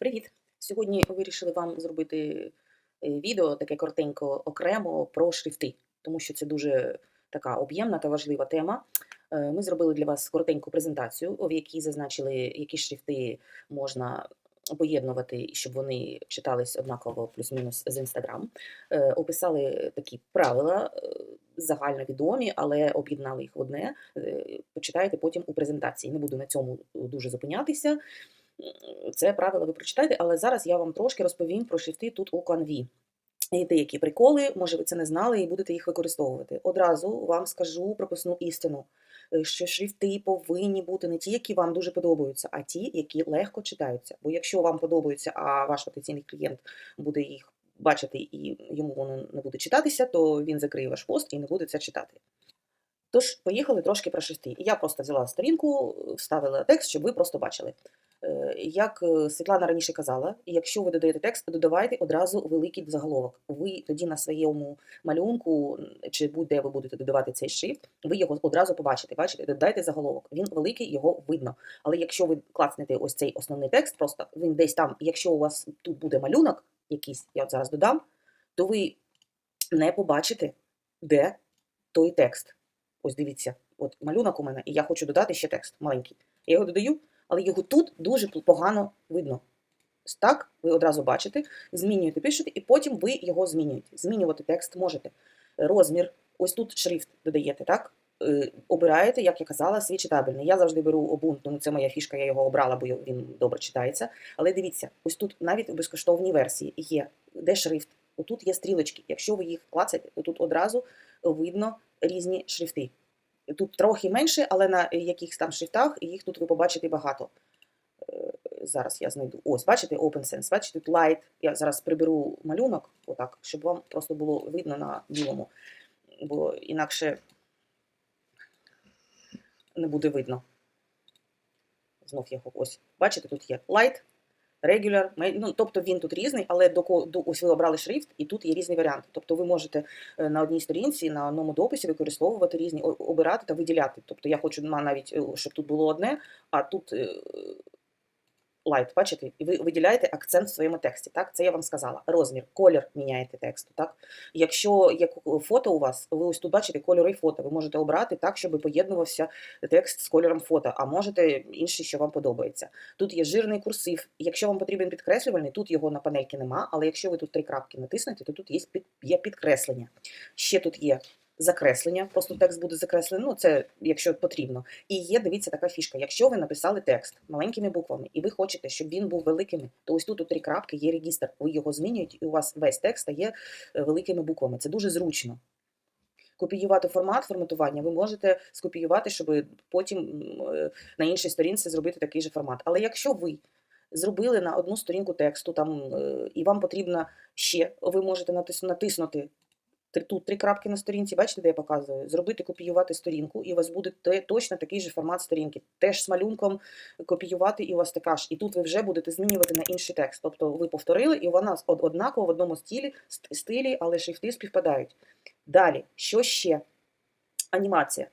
Привіт! Сьогодні вирішили вам зробити е, відео таке коротенько окремо про шрифти, тому що це дуже така об'ємна та важлива тема. Е, Ми зробили для вас коротеньку презентацію, в якій зазначили, які шрифти можна поєднувати, щоб вони читались однаково плюс-мінус з Instagram. Е, Описали такі правила загальновідомі, але об'єднали їх в одне. Е, Почитаєте потім у презентації. Не буду на цьому дуже зупинятися. Це правила ви прочитаєте, але зараз я вам трошки розповім про шрифти тут у Canvі. І деякі приколи, може ви це не знали і будете їх використовувати. Одразу вам скажу прописну істину, е, що шрифти повинні бути не ті, які вам дуже подобаються, а ті, які легко читаються. Бо якщо вам подобаються, а ваш потенційний клієнт буде їх бачити і йому воно не буде читатися, то він закриє ваш пост і не буде це читати. Тож, поїхали трошки про шрифти. Я просто взяла сторінку, вставила текст, щоб ви просто бачили. Е, Як е, Світлана раніше казала, якщо ви додаєте текст, додавайте одразу великий заголовок. Ви тоді на своєму малюнку чи будь-де ви будете додавати цей шрифт, ви його одразу побачите. Бачите, додайте заголовок. Він великий, його видно. Але якщо ви клацнете ось цей основний текст, просто він десь там, якщо у вас тут буде малюнок, якийсь, я от зараз додам, то ви не побачите, де той текст. Ось дивіться, от малюнок у мене, і я хочу додати ще текст маленький. Я його додаю, але його тут дуже погано видно. Так, ви одразу бачите, змінюєте, пишете, і потім ви його змінюєте. Змінювати текст можете. Розмір, ось тут шрифт додаєте, так? Е, Обираєте, як я казала, свій читабельний. Я завжди беру обунт, ну це моя фішка, я його обрала, бо він добре читається. Але дивіться, ось тут навіть у безкоштовній версії є, де шрифт. Отут є стрілочки. Якщо ви їх клацаєте, то тут одразу видно різні шрифти. Тут трохи менше, але на якихось там шрифтах їх тут ви побачите багато. Е, Зараз я знайду. Ось, бачите, OpenSense, бачите, тут Light. Я зараз приберу малюнок, отак, щоб вам просто було видно на білому. Бо інакше не буде видно. Знов його ось. Бачите, тут є Light, Regular, ну, тобто він тут різний, але до, до ось ви обрали шрифт, і тут є різні варіанти. Тобто ви можете е, на одній сторінці, на одному дописі використовувати різні, обирати та виділяти. Тобто я хочу навіть, е, щоб тут було одне, а тут лайт, бачите, і ви виділяєте акцент в своєму тексті. Так, це я вам сказала. Розмір, колір міняєте тексту. Так, якщо як фото у вас, ви ось тут бачите кольори фото, ви можете обрати так, щоб поєднувався текст з кольором фото, а можете інший, що вам подобається. Тут є жирний курсив. Якщо вам потрібен підкреслювальний, тут його на панельці нема, але якщо ви тут три крапки натиснете, то тут є підкреслення. Ще тут є закреслення, просто текст буде закреслений, ну це якщо потрібно. І є, дивіться, така фішка. Якщо ви написали текст маленькими буквами, і ви хочете, щоб він був великими, то ось тут у три крапки є регістр. Ви його змінюєте, і у вас весь текст стає е, великими буквами. Це дуже зручно. Копіювати формат форматування ви можете скопіювати, щоб потім е, на іншій сторінці зробити такий же формат. Але якщо ви зробили на одну сторінку тексту, там е, і вам потрібно ще, ви можете натис- натиснути тут три крапки на сторінці, бачите, де я показую, зробити копіювати сторінку, і у вас буде точно такий же формат сторінки. Теж з малюнком копіювати, і у вас така ж. І тут ви вже будете змінювати на інший текст. Тобто ви повторили, і вона однаково в одному стилі, стилі, але шрифти співпадають. Далі, що ще? Анімація.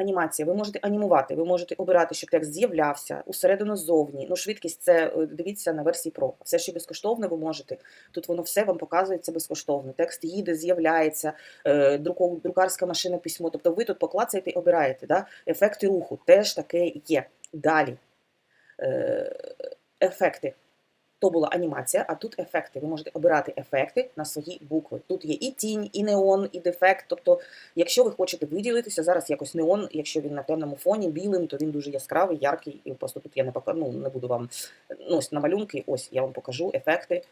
Анімація. Ви можете анімувати, ви можете обирати, щоб текст з'являвся усередину ззовні. Ну, швидкість це е, дивіться на версії Pro. Все, що безкоштовне, ви можете. Тут воно все вам показується безкоштовно. Текст їде, з'являється, е, друкарська машина письмо. Тобто ви тут поклацаєте і обираєте. Да? Ефекти руху теж таке є. Далі. Е, Ефекти. То була анімація, а тут ефекти. Ви можете обирати ефекти на свої букви. Тут є і тінь, і неон, і дефект. Тобто, якщо ви хочете виділитися, зараз якось неон, якщо він на темному фоні, білим, то він дуже яскравий, яркий. І просто тут я не покажу, ну, не буду вам ну, ось на малюнки, ось я вам покажу ефекти.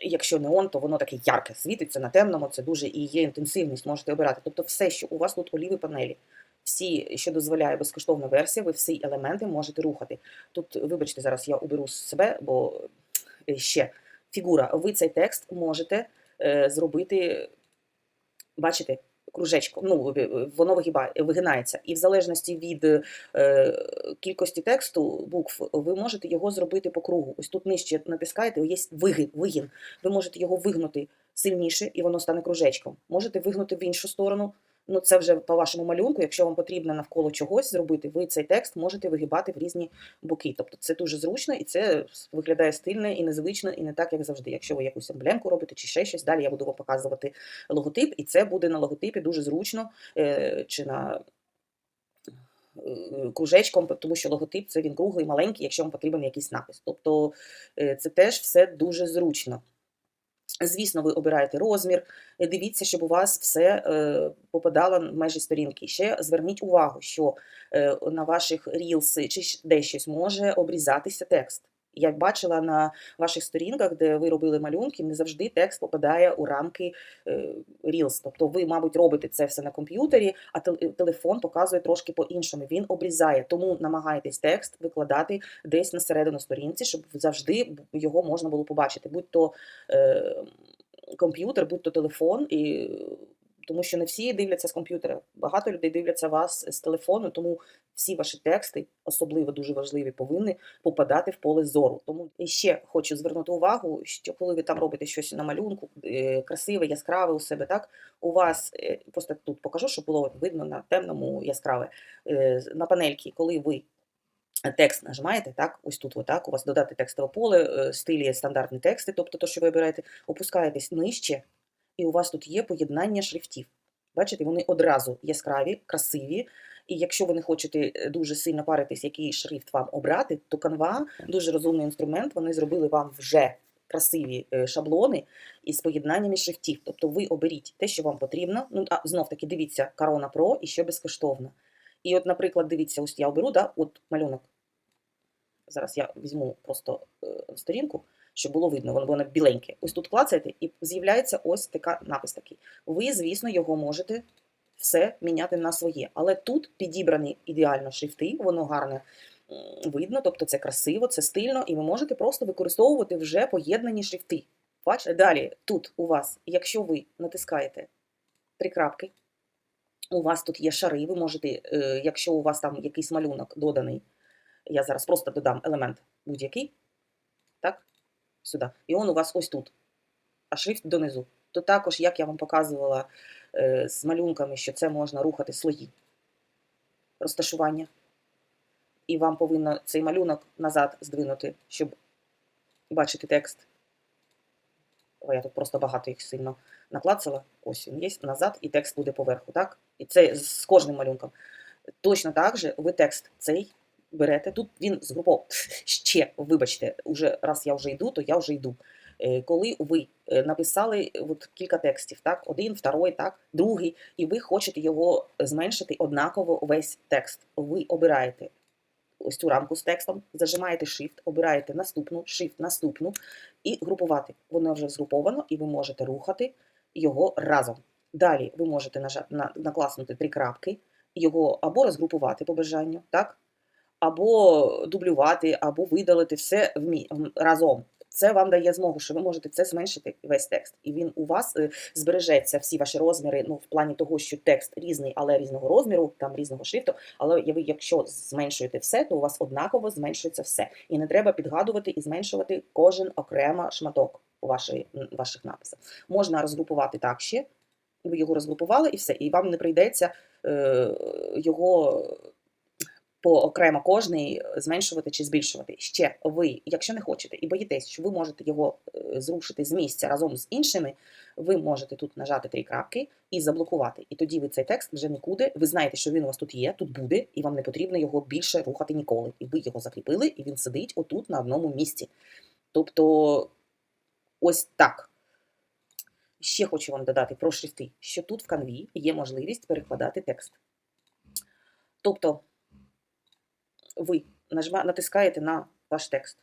Якщо неон, то воно таке ярке світиться на темному, це дуже і є інтенсивність, можете обирати. Тобто все, що у вас тут оліви панелі, всі, що дозволяє безкоштовна версія, ви всі елементи можете рухати. Тут, вибачте, зараз я уберу з себе, бо е, ще фігура. Ви цей текст можете е, зробити, бачите, кружечко. Ну, воно вигибає, вигинається. І в залежності від е, кількості тексту, букв, ви можете його зробити по кругу. Ось тут нижче натискаєте, є вигин, вигін. Ви можете його вигнути сильніше, і воно стане кружечком. Можете вигнути в іншу сторону, Ну, це вже по вашому малюнку. Якщо вам потрібно навколо чогось зробити, ви цей текст можете вигибати в різні боки. Тобто це дуже зручно і це виглядає стильно і незвично, і не так, як завжди. Якщо ви якусь емблемку робите чи ще щось, далі я буду вам показувати логотип, і це буде на логотипі дуже зручно е, чи на е, кружечком, тому що логотип це він круглий, маленький, якщо вам потрібен якийсь напис. Тобто е, це теж все дуже зручно. Звісно, ви обираєте розмір, е, дивіться, щоб у вас все е, попадало в межі сторінки. Ще зверніть увагу, що е, на ваших Reels чи де щось може обрізатися текст. Я бачила на ваших сторінках, де ви робили малюнки, не завжди текст попадає у рамки е, Reels. Тобто ви, мабуть, робите це все на комп'ютері, а тел- телефон показує трошки по-іншому. Він обрізає. Тому намагайтесь текст викладати десь на середину сторінці, щоб завжди його можна було побачити. Будь то е, комп'ютер, будь то телефон, і тому що не всі дивляться з комп'ютера. Багато людей дивляться вас з телефону, тому всі ваші тексти, особливо дуже важливі, повинні попадати в поле зору. Тому і ще хочу звернути увагу, що коли ви там робите щось на малюнку, е, красиве, яскраве у себе, так у вас е, просто тут покажу, щоб було видно на темному яскраве е, на панельці, коли ви текст нажимаєте, так, ось тут, отак, у вас додати текстове поле, стилі стандартні тексти, тобто то, що ви обираєте, опускаєтесь нижче, і у вас тут є поєднання шрифтів. Бачите, вони одразу яскраві, красиві. І якщо ви не хочете е, дуже сильно паритись, який шрифт вам обрати, то Canva дуже розумний інструмент. Вони зробили вам вже красиві е, шаблони із поєднаннями шрифтів. Тобто ви оберіть те, що вам потрібно. Ну, а знов таки дивіться Corona Pro і що безкоштовно. І от, наприклад, дивіться, ось я оберу, да, от малюнок. Зараз я візьму просто е, сторінку, щоб було видно, воно воно біленьке. Ось тут клацаєте, і з'являється ось така напис такий. Ви, звісно, його можете все міняти на своє. Але тут підібрані ідеально шрифти, воно гарне видно, тобто це красиво, це стильно, і ви можете просто використовувати вже поєднані шрифти. Бачите? Далі, тут у вас, якщо ви натискаєте три крапки, у вас тут є шари, ви можете, е, якщо у вас там якийсь малюнок доданий, я зараз просто додам елемент будь-який, так, сюди. І він у вас ось тут, а шрифт донизу. То також, як я вам показувала е, з малюнками, що це можна рухати слої розташування. І вам повинно цей малюнок назад здвинути, щоб бачити текст. О, я тут просто багато їх сильно наклацала. Ось він є назад, і текст буде поверху, так? І це з кожним малюнком. Точно так же ви текст цей берете. Тут він згрупов ще, вибачте, уже раз я вже йду, то я вже йду. Е, Коли ви е, написали от кілька текстів, так, один, второй, так, другий, і ви хочете його зменшити однаково весь текст. Ви обираєте ось цю рамку з текстом, зажимаєте Shift, обираєте наступну, Shift, наступну і групувати. Воно вже згруповано, і ви можете рухати його разом. Далі ви можете нажати, на, накласнути три крапки, його або розгрупувати по бажанню, так? Або дублювати, або видалити все разом. Це вам дає змогу, що ви можете це зменшити весь текст, і він у вас е, збережеться всі ваші розміри. Ну, в плані того, що текст різний, але різного розміру, там різного шрифту. Але ви, якщо зменшуєте все, то у вас однаково зменшується все. І не треба підгадувати і зменшувати кожен окремо шматок у вашої, ваших написах. Можна розгрупувати так ще. Ви його розгрупували і все, і вам не прийдеться е, його по окремо кожний зменшувати чи збільшувати. Ще ви, якщо не хочете і боїтесь, що ви можете його е, зрушити з місця разом з іншими, ви можете тут нажати три крапки і заблокувати. І тоді ви цей текст вже нікуди. Ви знаєте, що він у вас тут є, тут буде, і вам не потрібно його більше рухати ніколи. І ви його закріпили, і він сидить отут на одному місці. Тобто, ось так. Ще хочу вам додати про шрифти, що тут в канві є можливість перекладати текст. Тобто, ви натискаєте на ваш текст.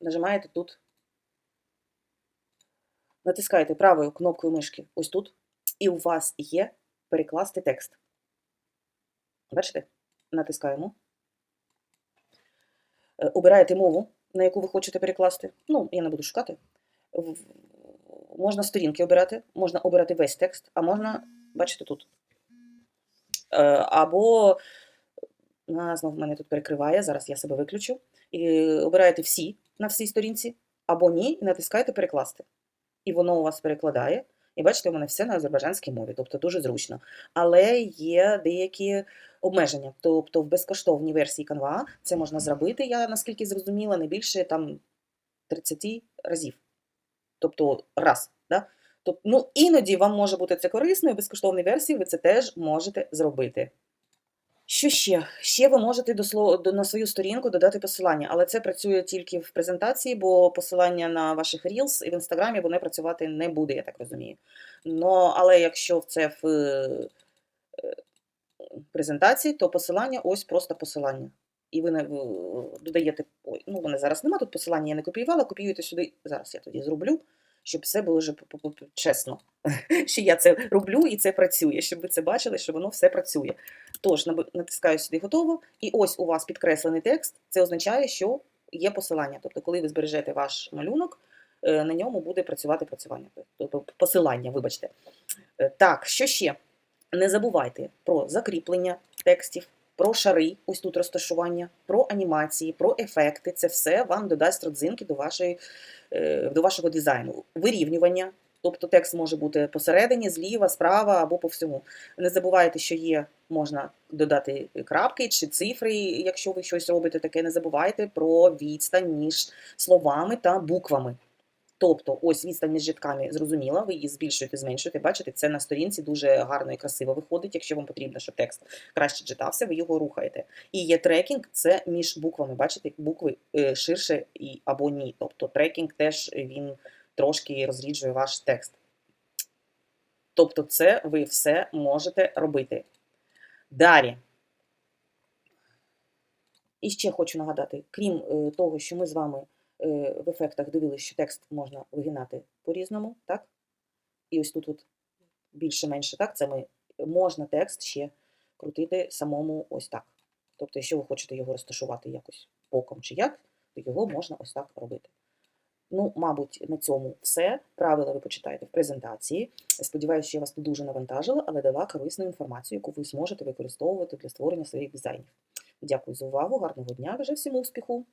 Нажимаєте тут, натискаєте правою кнопкою мишки ось тут, і у вас є перекласти текст. Бачите? Натискаємо. Е, Обираєте мову, на яку ви хочете перекласти. Ну, я не буду шукати. Можна сторінки обирати, можна обирати весь текст, а можна, бачите, тут. Е, Або вона знов мене тут перекриває, зараз я себе виключу. І обираєте всі на всій сторінці, або ні, і натискаєте перекласти. І воно у вас перекладає, І бачите, у мене все на азербайджанській мові, тобто дуже зручно. Але є деякі обмеження. Тобто в безкоштовній версії Canva це можна зробити, я наскільки зрозуміла, не більше там 30 разів. Тобто раз. Да? Тобто, ну, іноді вам може бути це корисно, і в безкоштовній версії ви це теж можете зробити. Що ще? Ще ви можете до, сло- до, на свою сторінку додати посилання, але це працює тільки в презентації, бо посилання на ваших Reels і в інстаграмі воно працювати не буде, я так розумію. Но, але якщо це в е, презентації, то посилання ось просто посилання. І ви не додаєте. Ой, ну вони зараз нема тут посилання, я не копіювала, копіюєте сюди. Зараз я тоді зроблю, щоб все було вже чесно. Що я це роблю і це працює, щоб ви це бачили, що воно все працює. Тож натискаю сюди готово, і ось у вас підкреслений текст. Це означає, що є посилання. Тобто, коли ви збережете ваш малюнок, е, на ньому буде працювати працювання. Тобто посилання, вибачте. Е, Так, що ще? Не забувайте про закріплення текстів, про шари, ось тут розташування, про анімації, про ефекти. Це все вам додасть родзинки до, вашої, е, до вашого дизайну. Вирівнювання, тобто текст може бути посередині, зліва, справа або по всьому. Не забувайте, що є, можна додати крапки чи цифри, якщо ви щось робите таке. Не забувайте про відстань між словами та буквами. Тобто, ось відстань між рядками зрозуміла, ви її збільшуєте, зменшуєте. Бачите, це на сторінці дуже гарно і красиво виходить. Якщо вам потрібно, щоб текст краще читався, ви його рухаєте. І є трекінг, це між буквами. Бачите, букви е, ширше і або ні. Тобто трекінг теж він трошки розріджує ваш текст. Тобто, це ви все можете робити. Далі. І ще хочу нагадати, крім е, того, що ми з вами в ефектах дивилися, що текст можна вигинати по-різному, так? І ось тут от більше-менше, так? Це ми можна текст ще крутити самому ось так. Тобто, якщо ви хочете його розташувати якось боком чи як, то його можна ось так робити. Ну, мабуть, на цьому все. Правила ви почитаєте в презентації. Сподіваюся, що я вас не дуже навантажила, але дала корисну інформацію, яку ви зможете використовувати для створення своїх дизайнів. Дякую за увагу, гарного дня, бажаю всім успіху!